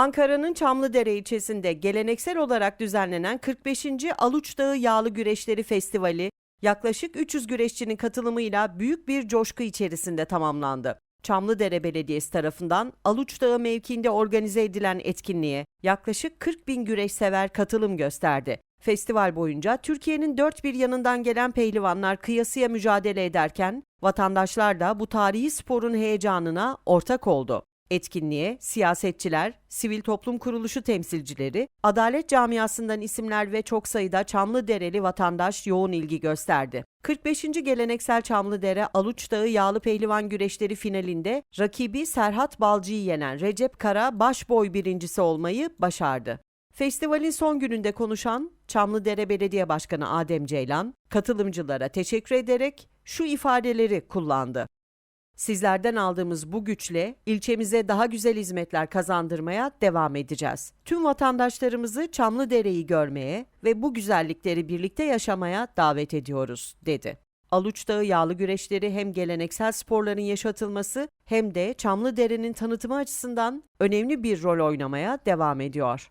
Ankara'nın Çamlıdere ilçesinde geleneksel olarak düzenlenen 45. Aluç Dağı Yağlı Güreşleri Festivali yaklaşık 300 güreşçinin katılımıyla büyük bir coşku içerisinde tamamlandı. Çamlıdere Belediyesi tarafından Aluç Dağı mevkiinde organize edilen etkinliğe yaklaşık 40 bin güreş sever katılım gösterdi. Festival boyunca Türkiye'nin dört bir yanından gelen pehlivanlar kıyasıya mücadele ederken vatandaşlar da bu tarihi sporun heyecanına ortak oldu. Etkinliğe siyasetçiler, sivil toplum kuruluşu temsilcileri, adalet camiasından isimler ve çok sayıda Çamlıdereli vatandaş yoğun ilgi gösterdi. 45. geleneksel Çamlıdere Aluç Dağı Yağlı Pehlivan Güreşleri finalinde rakibi Serhat Balcı'yı yenen Recep Kara başboy birincisi olmayı başardı. Festivalin son gününde konuşan Çamlıdere Belediye Başkanı Adem Ceylan, katılımcılara teşekkür ederek şu ifadeleri kullandı. Sizlerden aldığımız bu güçle ilçemize daha güzel hizmetler kazandırmaya devam edeceğiz. Tüm vatandaşlarımızı Çamlıdere'yi görmeye ve bu güzellikleri birlikte yaşamaya davet ediyoruz, dedi. Aluç Dağı yağlı güreşleri hem geleneksel sporların yaşatılması hem de Çamlıdere'nin tanıtımı açısından önemli bir rol oynamaya devam ediyor.